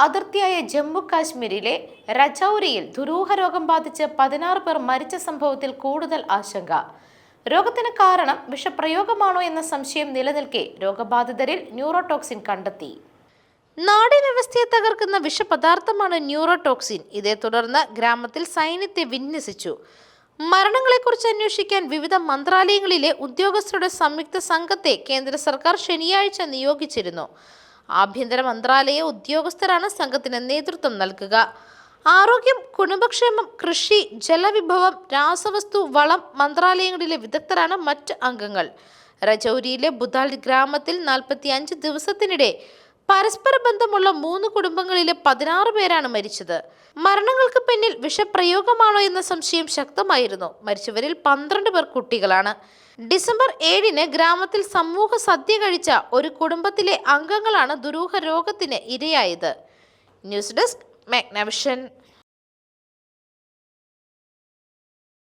അതിർത്തിയായ ജമ്മു കാശ്മീരിലെ രജൌരിയിൽ ദുരൂഹ രോഗം ബാധിച്ച് പതിനാറ് പേർ മരിച്ച സംഭവത്തിൽ കൂടുതൽ ആശങ്ക. രോഗത്തിന് കാരണം വിഷപ്രയോഗമാണോ എന്ന സംശയം നിലനിൽക്കെ രോഗബാധിതരിൽ ന്യൂറോടോക്സിൻ കണ്ടെത്തി. നാഡീവ്യവസ്ഥയെ തകർക്കുന്ന വിഷപദാർത്ഥമാണ് ന്യൂറോടോക്സിൻ. ഇതേ തുടർന്ന് ഗ്രാമത്തിൽ സൈന്യത്തെ വിന്യസിച്ചു. മരണങ്ങളെക്കുറിച്ച് അന്വേഷിക്കാൻ വിവിധ മന്ത്രാലയങ്ങളിലെ ഉദ്യോഗസ്ഥരുടെ സംയുക്ത സംഘത്തെ കേന്ദ്ര സർക്കാർ ശനിയാഴ്ച നിയോഗിച്ചിരുന്നു. ആഭ്യന്തര മന്ത്രാലയ ഉദ്യോഗസ്ഥരാണ് സംഘത്തിന് നേതൃത്വം നൽകുക. ആരോഗ്യം കുടുംബക്ഷേമം കൃഷി ജലവിഭവം രാസവസ്തു വളം മന്ത്രാലയങ്ങളിലെ വിദഗ്ധരാണ് മറ്റ് അംഗങ്ങൾ. രജൌരിയിലെ ബുദാൽ ഗ്രാമത്തിൽ നാൽപ്പത്തി അഞ്ച് ദിവസത്തിനിടെ പരസ്പര ബന്ധമുള്ള മൂന്ന് കുടുംബങ്ങളിലെ പതിനാറ് പേരാണ് മരിച്ചത്. മരണങ്ങൾക്ക് പിന്നിൽ വിഷപ്രയോഗമാണോ എന്ന സംശയം ശക്തമായിരുന്നു. മരിച്ചവരിൽ പന്ത്രണ്ട് പേർ കുട്ടികളാണ്. ഡിസംബർ ഏഴിന് ഗ്രാമത്തിൽ സമൂഹ സദ്യ കഴിച്ച ഒരു കുടുംബത്തിലെ അംഗങ്ങളാണ് ദുരൂഹ രോഗത്തിന് ഇരയായത്. News desk Magna Vision.